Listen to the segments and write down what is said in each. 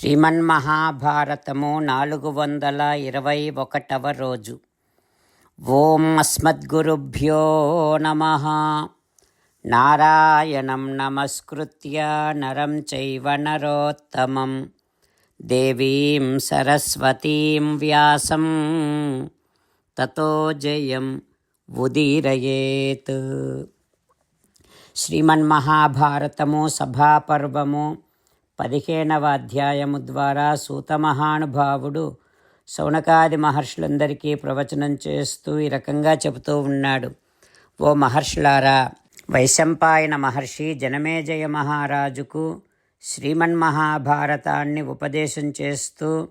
శ్రీమన్మహాభారతము నాలుగు వందల ఇరవై ఒకటవ రోజు. ఓం అస్మద్గురుభ్యో నమ. నారాయణం నమస్కృత్య నరం చైవ నరోత్తమం. దేవీం సరస్వతీం వ్యాసం. తతో జయం ఉదీరయేత్. శ్రీమన్మహాభారతము సభాపర్వము పదిహేనవ అధ్యాయము ద్వారా సూతమహానుభావుడు శౌనకాది మహర్షులందరికీ ప్రవచనం చేస్తూ ఈ రకంగా చెబుతూ ఉన్నాడు. ఓ మహర్షులారా వైశంపాయన మహర్షి జనమేజయ మహారాజుకు శ్రీమన్ మహాభారతాన్ని ఉపదేశం చేస్తూ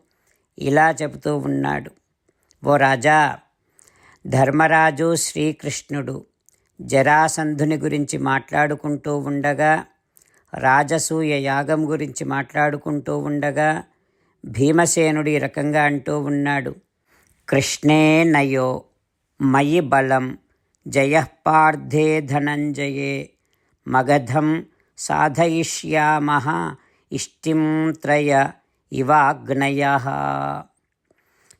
ఇలా చెబుతూ ఉన్నాడు. ఓ రాజా ధర్మరాజు శ్రీకృష్ణుడు జరాసంధుని గురించి మాట్లాడుకుంటూ ఉండగా రాజసూయ యాగం గురించి మాట్లాడుకుంటూ ఉండగా భీమసేనుడు ఈ రకంగా అంటూ ఉన్నాడు. కృష్ణే నయో మయి బలం జయపార్థే ధనంజయే మగధం సాధయిష్యామ ఇష్టిం త్రయ ఇవాగ్నయ.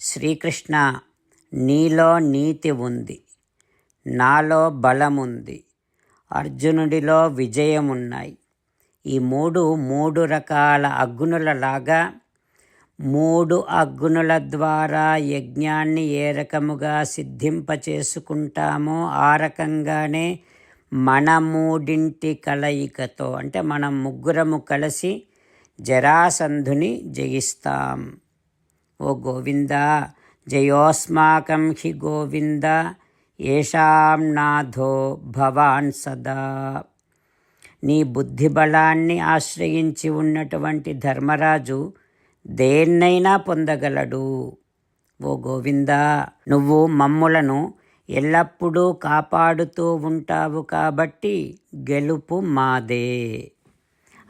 శ్రీకృష్ణ నీలో నీతి ఉంది నాలో బలముంది అర్జునుడిలో విజయమున్నాయి. ఈ మూడు మూడు రకాల అగ్నులలాగా మూడు అగ్నుల ద్వారా యజ్ఞాన్ని ఏ రకముగా సిద్ధింపచేసుకుంటామో ఆ రకంగానే మన మూడింటి కలయికతో అంటే మనం ముగ్గురము కలిసి జరాసంధుని జయిస్తాం. ఓ గోవింద జయోస్మాకం హి గోవింద ఏషాం నాథో భవాన్ సదా. నీ బుద్ధిబలాన్ని ఆశ్రయించి ఉన్నటువంటి ధర్మరాజు దేన్నైనా పొందగలడు. ఓ గోవిందా నువ్వు మమ్ములను ఎల్లప్పుడూ కాపాడుతూ ఉంటావు కాబట్టి గెలుపు మాదే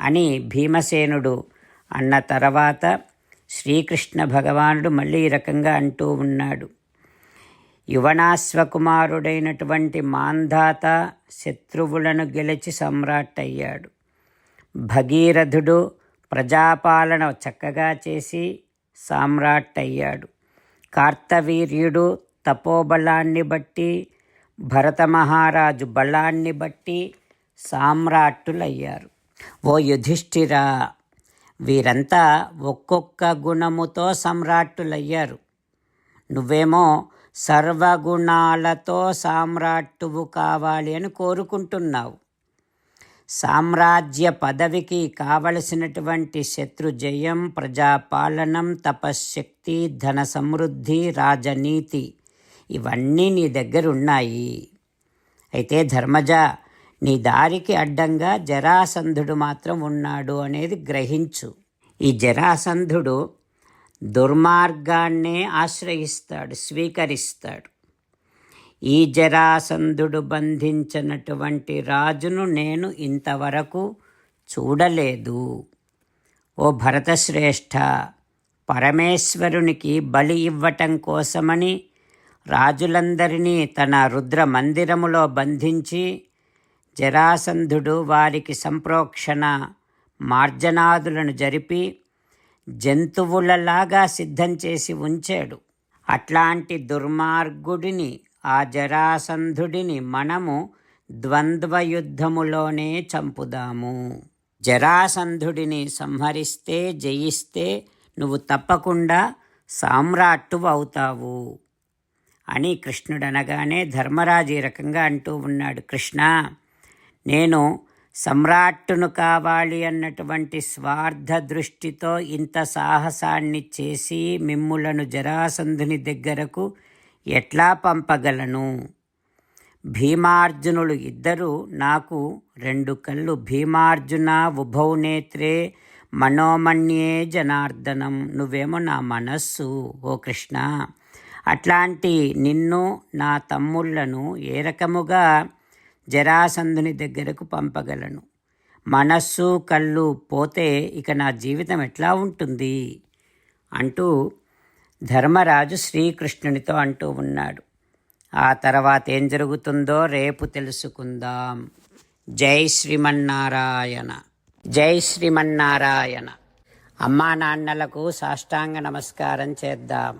అని భీమసేనుడు అన్న తర్వాత శ్రీకృష్ణ భగవానుడు మళ్ళీ ఈ రకంగా అంటూ ఉన్నాడు. యువనాశ్వకుమారుడైనటువంటి మాంధాత శత్రువులను గెలిచి సమ్రాట్ అయ్యాడు భగీరథుడు ప్రజాపాలన చక్కగా చేసి సామ్రాట్ అయ్యాడు కార్తవీర్యుడు తపోబలాన్ని బట్టి భరత మహారాజు బలాన్ని బట్టి సామ్రాట్టులయ్యారు. ఓ యుధిష్ఠిరా వీరంతా ఒక్కొక్క గుణముతో సమ్రాట్టులయ్యారు. నువ్వేమో సర్వగుణాలతో సామ్రాట్టువు కావాలి అని కోరుకుంటున్నావు. సామ్రాజ్య పదవికి కావలసినటువంటి శత్రుజయం ప్రజాపాలనం తపశ్శక్తి ధన సమృద్ధి రాజనీతి ఇవన్నీ నీ దగ్గర ఉన్నాయి అయితే ధర్మజ నీ దారికి అడ్డంగా జరాసంధుడు మాత్రం ఉన్నాడు అనేది గ్రహించు. ఈ జరాసంధుడు దుర్మార్గాన్నే ఆశ్రయిస్తాడు స్వీకరిస్తాడు. ఈ జరాసంధుడు బంధించినటువంటి రాజును నేను ఇంతవరకు చూడలేదు. ఓ భరతశ్రేష్ఠ పరమేశ్వరునికి బలి ఇవ్వటం కోసమని రాజులందరినీ తన రుద్ర మందిరములో బంధించి జరాసంధుడు వారికి సంప్రోక్షణ మార్జనాదులను జరిపి జంతువులలాగా సిద్ధం చేసి ఉంచాడు. అట్లాంటి దుర్మార్గుడిని ఆ జరాసంధుడిని మనము ద్వంద్వయుద్ధములోనే చంపుదాము. జరాసంధుడిని సంహరిస్తే జయిస్తే నువ్వు తప్పకుండా సామ్రాట్టు అవుతావు అని కృష్ణుడు అనగానే ధర్మరాజు ఈ రకంగా అంటూ ఉన్నాడు. కృష్ణ నేను సమ్రాట్టును కావాలి అన్నటువంటి స్వార్థ దృష్టితో ఇంత సాహసాన్ని చేసి మిమ్ములను జరాసంధుని దగ్గరకు ఎట్లా పంపగలను? భీమార్జునులు ఇద్దరు నాకు రెండు కళ్ళు. భీమార్జున ఉభౌ నేత్రే మనోమణ్యే జనార్దనం. నువ్వేమో నా మనస్సు ఓ కృష్ణ. అట్లాంటి నిన్ను నా తమ్ముళ్ళను ఏ రకముగా జరాసంధుని దగ్గరకు పంపగలను. మనస్సు కళ్ళు పోతే ఇక నా జీవితం ఎట్లా ఉంటుంది? అంటూ ధర్మరాజు శ్రీకృష్ణునితో అంటూ ఉన్నాడు. ఆ తర్వాత ఏం జరుగుతుందో రేపు తెలుసుకుందాం. జై శ్రీమన్నారాయణ. జై శ్రీమన్నారాయణ. అమ్మా నాన్నలకు సాష్టాంగ నమస్కారం చేద్దాం.